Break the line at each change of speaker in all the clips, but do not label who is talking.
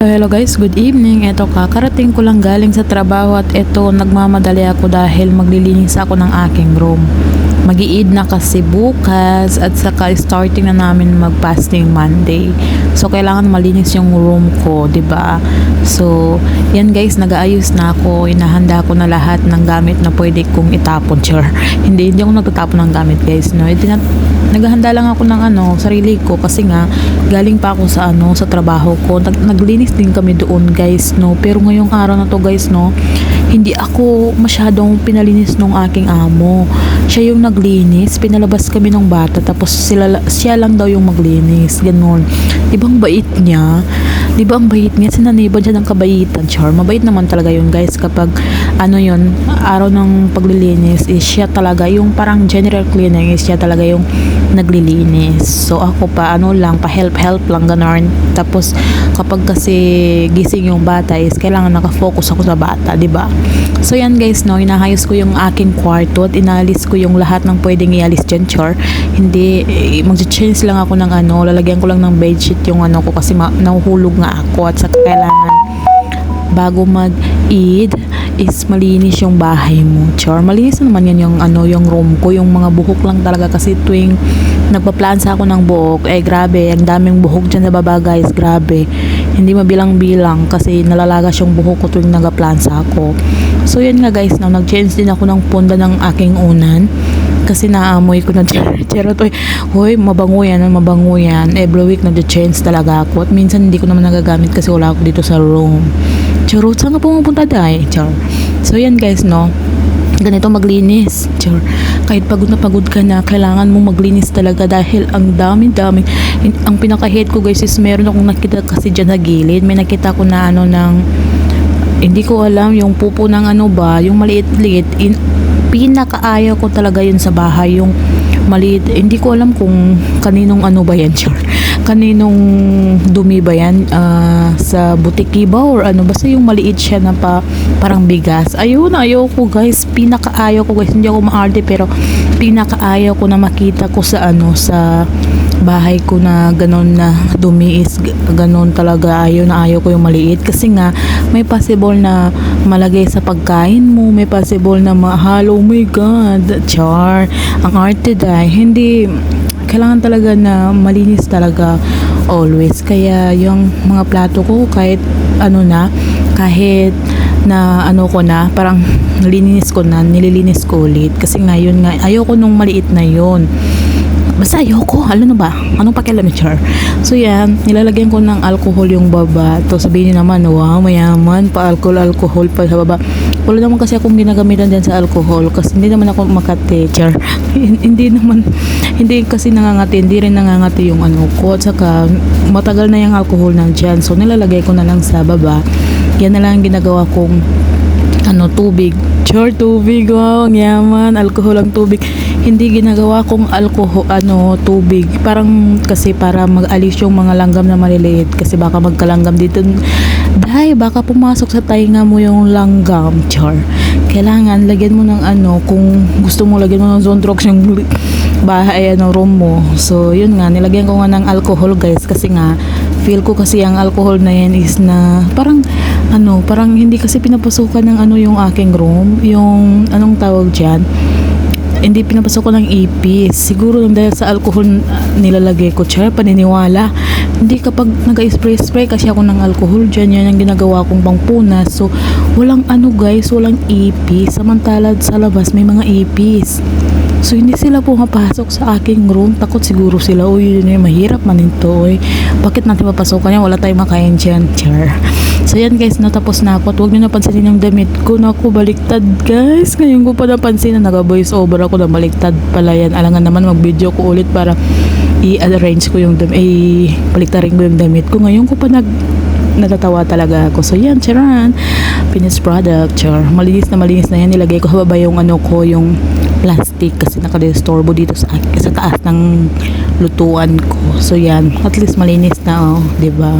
Hello guys, good evening. Ito kakarating ko lang galing sa trabaho at ito nagmamadali ako dahil maglilinis ako ng aking room. Mag-iid na kasi bukas at saka starting na namin mag-fasting Monday. So kailangan malinis yung room ko, ba? So, yan guys, nag-aayos na ako. Inahanda ko na lahat ng gamit na pwede kong itapon, sure. hindi hindi ako nagtatapon ng gamit, guys, no. Itina- naghahanda lang ako ng ano, sarili ko kasi nga galing pa ako sa ano, sa trabaho ko. Nag- naglinis din kami doon, guys, no. Pero ngayong araw na to, guys, no, hindi ako masyadong pinalinis nung aking amo. Siya yung naglinis, pinalabas kami ng bata tapos sila siya lang daw yung maglinis, ganun. Di ba ang bait niya? Di ba ang bait niya? Sinaniban siya ng kabaitan, char. Mabait naman talaga yun, guys, kapag ano yun, araw ng paglilinis is siya talaga, yung parang general cleaning is siya talaga yung naglilinis. So ako pa, ano lang, pa help-help lang, ganun. Tapos kapag kasi gising yung bata is kailangan nakafocus ako sa bata, di ba? So yan guys, no, inahayos ko yung aking kwarto at inalis ko yung lahat ng pwedeng ialis dyan, char. Hindi, eh, mag-change lang ako ng ano, lalagyan ko lang ng bedsheet yung ano ko kasi ma- nahuhulog nga ako at saka kailangan bago mag-eid is malinis yung bahay mo. Char, malinis na naman yan yung ano, yung room ko, yung mga buhok lang talaga kasi tuwing nagpa-plansa ako ng buhok, eh grabe, ang daming buhok dyan sa baba guys, grabe. Hindi mabilang-bilang kasi nalalagas yung buhok ko tuwing nagpa-plansa ako. So yan nga guys, no, nag-change din ako ng punda ng aking unan kasi naamoy ko na chero to hoy mabango yan mabango yan. Every week nag-change talaga ako. At minsan hindi ko naman nagagamit kasi wala ako dito sa room. Chero saan ka pumupunta dahil chero. So yan guys no ganito maglinis. Chero kahit pagod na pagod ka na kailangan mo maglinis talaga dahil ang dami dami ang pinaka-hate ko guys is meron akong nakita kasi dyan sa gilid. May nakita ko na ano ng hindi ko alam yung pupo ng ano ba yung maliit-liit. In, pinakaayaw ko talaga yun sa bahay yung maliit. Hindi ko alam kung kaninong ano ba yan sure kaninong dumi ba yan? Ah, sa butiki ba or ano basta yung maliit siya na pa parang bigas. Ayun ayaw ko guys. Pinakaayaw ko guys. Hindi ako maarte pero pinakaayaw ko na makita ko sa ano sa bahay ko na ganon na dumi is g- ganon talaga. Ayaw na ayaw ko yung maliit. Kasi nga may possible na malagay sa pagkain mo. May possible na mahalo. Oh my god. Char. Ang arte dahil hindi kailangan talaga na malinis talaga always. Kaya yung mga plato ko kahit ano na kahit na ano ko na parang nilinis ko na nililinis ko ulit. Kasi nga yun nga ayoko nung maliit na yun Basta ayoko, ano na ba? Anong pakialam ni Char? So yan, nilalagyan ko ng alcohol yung baba. To sabihin niyo naman, wow, mayaman, pa alcohol, alcohol pa sa baba. Wala naman kasi akong ginagamitan din sa alcohol kasi hindi naman ako makate, Char. hindi naman, hindi kasi nangangati, hindi rin nangangati yung ano ko. At saka, matagal na yung alcohol nandyan. So nilalagay ko na lang sa baba. Yan na lang ang ginagawa kong ano, tubig. Sure, tubig. Wow, ang yaman. Alcohol ang tubig. Hindi ginagawa kong alcohol, ano, tubig. Parang kasi para mag-alis yung mga langgam na maliliit. Kasi baka magkalanggam dito. Dahil baka pumasok sa tainga mo yung langgam. Char. Kailangan, lagyan mo ng ano, kung gusto mo, lagyan mo ng Zontrox yung bahay, ano, room mo. So, yun nga, nilagyan ko nga ng alcohol, guys. Kasi nga, feel ko kasi ang alcohol na yan is na parang ano, parang hindi kasi pinapasukan ng ano yung aking room, yung anong tawag diyan. Hindi pinapasukan ng ipis. Siguro lang dahil sa alcohol uh, nilalagay ko. Tsara, paniniwala. Hindi kapag nag-spray-spray kasi ako ng alcohol dyan, yan ang ginagawa kong pangpunas. So, walang ano guys, walang ipis. Samantala sa labas may mga ipis. So, hindi sila pumapasok sa aking room. Takot siguro sila. Uy, yun yun, mahirap man ito. Uy, bakit natin papasokan yan? Wala tayong makain dyan. Char. So, yan guys, natapos na ako. At huwag nyo napansinin yung damit ko. Naku, baliktad guys. Ngayon ko pa napansin na nag-voice over ako na baliktad pala yan. Alangan naman mag-video ko ulit para i-arrange ko yung damit. Baliktarin ko yung damit ko. Ngayon ko pa nag natatawa talaga ako. So yan, charan. Finished product, char. Malinis na malinis na yan. Nilagay ko sa baba yung ano ko, yung plastic kasi nakadestorbo dito sa, sa taas ng lutuan ko. So yan, at least malinis na oh, ba?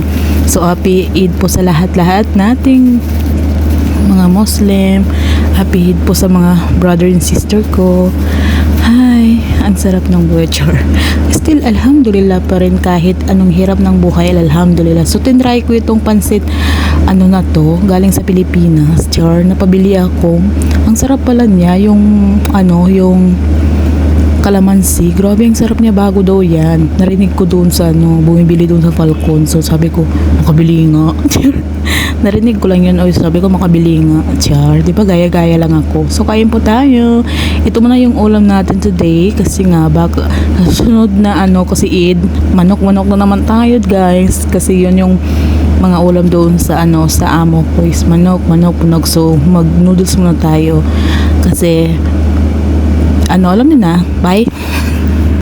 So happy Eid po sa lahat-lahat nating mga Muslim. Happy Eid po sa mga brother and sister ko. Ang sarap ng butcher. Still, alhamdulillah pa rin kahit anong hirap ng buhay, alhamdulillah. So, tinry ko itong pansit, ano na to, galing sa Pilipinas. Char, napabili ako. Ang sarap pala niya, yung, ano, yung kalamansi. Grabe, ang sarap niya bago daw yan. Narinig ko doon sa, ano, bumibili doon sa Falcon. So, sabi ko, makabili nga. Narinig ko lang yun. O, sabi ko, makabili nga. Char, di ba gaya-gaya lang ako. So, kain po tayo. Ito muna yung ulam natin today. Kasi nga, baka sunod na ano, kasi Eid, manok-manok na naman tayo, guys. Kasi yun yung mga ulam doon sa ano sa amo ko is manok, manok, punog. So, mag-noodles muna tayo. Kasi, ano, alam niyo na. Bye.